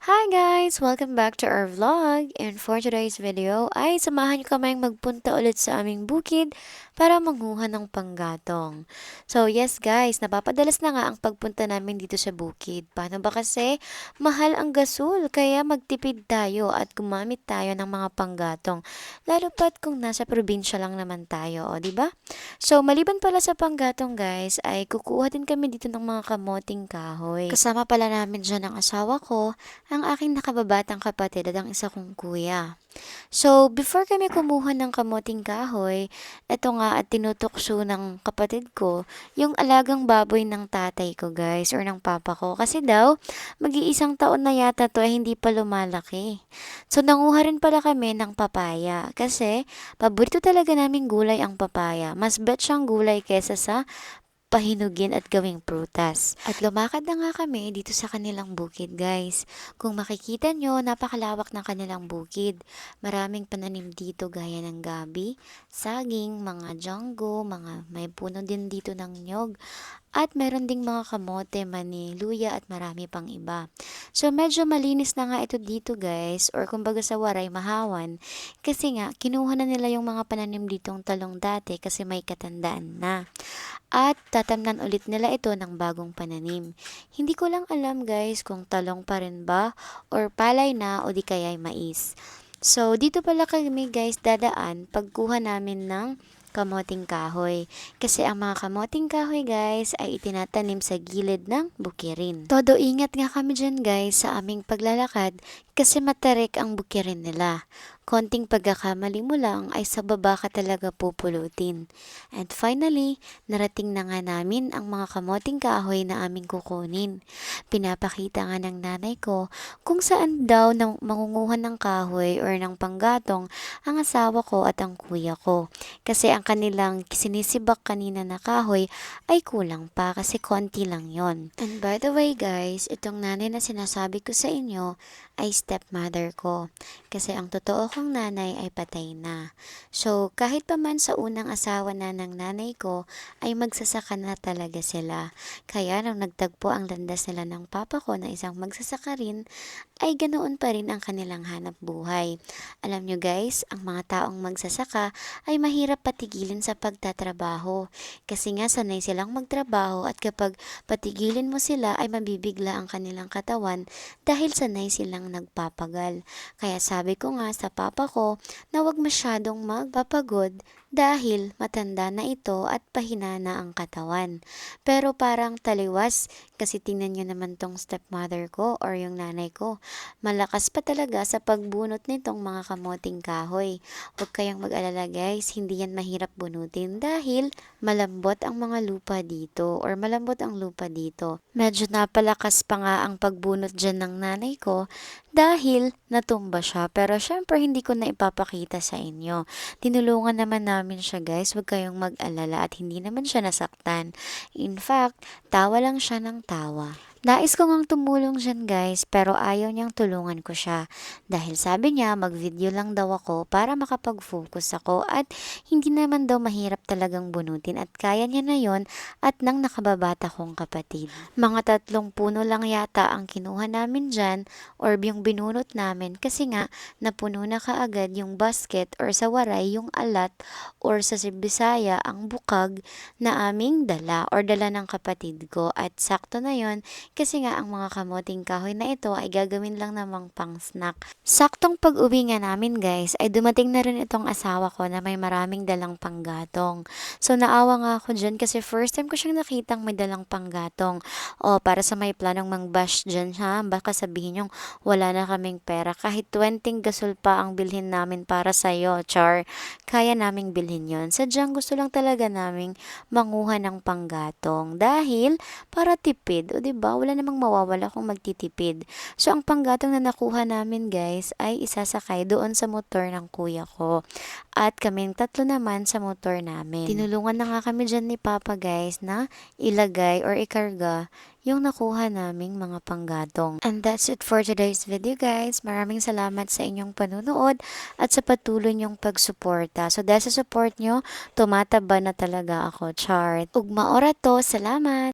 Hi guys! Welcome back to our vlog. And for today's video ay samahan niyo kaming magpunta ulit sa aming bukid para manguha ng panggatong. So yes guys, napapadalas na nga ang pagpunta namin dito sa bukid. Paano ba kasi? Mahal ang gasol kaya magtipid tayo at gumamit tayo ng mga panggatong. Lalo pat kung nasa probinsya lang naman tayo, o ba? So maliban pala sa panggatong guys ay kukuha din kami dito ng mga kamoting kahoy. Kasama pala namin dyan ang asawa ko ang aking nakababatang kapatid at ang isa kong kuya. So, before kami kumuha ng kamuting kahoy, eto nga at tinutokso ng kapatid ko, yung alagang baboy ng tatay ko guys, or ng papa ko. Kasi daw, mag-iisang taon na yata to ay hindi pa lumalaki. So, nanguha rin pala kami ng papaya. Kasi, paborito talaga naming gulay ang papaya. Mas bet siyang gulay kesa sa pahinugin at gawing prutas. At lumakad na nga kami dito sa kanilang bukid guys. Kung makikita nyo, napakalawak ng kanilang bukid. Maraming pananim dito gaya ng gabi, saging, mga janggo, mga may puno din dito ng nyog. At meron ding mga kamote, mani, luya at marami pang iba. So medyo malinis na nga ito dito guys or kumbaga sa waray mahawan kasi nga kinuha na nila yung mga pananim ditong talong dati kasi may katandaan na at tatamnan ulit nila ito ng bagong pananim. Hindi ko lang alam guys kung talong pa rin ba or palay na o di kaya'y mais. So, dito pala kami guys dadaan pagkuha namin ng kamoting kahoy. Kasi ang mga kamoting kahoy guys ay itinatanim sa gilid ng bukirin. Todo ingat nga kami dyan guys sa aming paglalakad kasi matarik ang bukirin nila. Konting pagkakamali mo lang ay sa baba ka talaga pupulutin. And finally, narating na nga namin ang mga kamoting kahoy na aming kukunin. Pinapakita nga ng nanay ko kung saan daw nang mangunguhan ng kahoy or ng panggatong ang asawa ko at ang kuya ko. Kasi ang kanilang sinisibak kanina na kahoy ay kulang pa kasi konti lang yon. And by the way guys, itong nanay na sinasabi ko sa inyo ay stepmother ko. Kasi ang totoo kong nanay ay patay na. So, kahit pa man sa unang asawa na ng nanay ko, ay magsasaka na talaga sila. Kaya nang nagtagpo ang landas nila ng papa ko na isang magsasaka rin, ay ganoon pa rin ang kanilang hanap buhay. Alam nyo guys, ang mga taong magsasaka ay mahirap patigilin sa pagtatrabaho. Kasi nga sanay silang magtrabaho at kapag patigilin mo sila ay mabibigla ang kanilang katawan dahil sanay silang nagpapagal. Kaya sabi ko nga sa papa ko na wag masyadong magpapagod dahil matanda na ito at pahina na ang katawan. Pero parang taliwas kasi tingnan nyo naman tong stepmother ko or yung nanay ko. Malakas pa talaga sa pagbunot nitong mga kamoting kahoy. Huwag kayong mag-alala guys, hindi yan mahirap bunutin dahil malambot ang mga lupa dito or malambot ang lupa dito. Medyo napalakas pa nga ang pagbunot dyan ng nanay ko dahil natumba siya. Pero syempre hindi ko na ipapakita sa inyo. Tinulungan naman namin siya guys. Huwag kayong mag-alala at hindi naman siya nasaktan. In fact, tawa lang siya ng tawa. Nais ko ngang tumulong dyan guys pero ayaw niyang tulungan ko siya dahil sabi niya mag-video lang daw ako para makapag-focus ako at hindi naman daw mahirap talagang bunutin at kaya niya na yon at nang nakababata kong kapatid. Mga tatlong puno lang yata ang kinuha namin dyan or yung binunot namin kasi nga napuno na kaagad yung basket or sa waray yung alat or sa Bisaya ang bukag na aming dala or dala ng kapatid ko at sakto na yon kasi nga ang mga kamoting kahoy na ito ay gagawin lang namang pang snack. Saktong pag-uwi nga namin guys ay dumating na rin itong asawa ko na may maraming dalang panggatong. So naawa nga ako dyan kasi first time ko siyang nakitang may dalang panggatong. O para sa may planong mang-bash dyan ha, baka sabihin yung wala na kaming pera. Kahit 20 gasol pa ang bilhin namin para sa'yo, char. Kaya naming bilhin yon. Sadyang gusto lang talaga naming manguha ng panggatong. Dahil para tipid, o diba, wala namang mawawala kung magtitipid. So, ang panggatong na nakuha namin guys ay isasakay doon sa motor ng kuya ko. At kaming tatlo naman sa motor namin. Tinulungan na nga kami dyan ni Papa guys na ilagay or ikarga yung nakuha naming mga panggatong. And that's it for today's video guys. Maraming salamat sa inyong panunood at sa patuloy niyong pagsuporta. So dahil sa support nyo, tumataba na talaga ako. Chart. Ugma ora to. Salamat!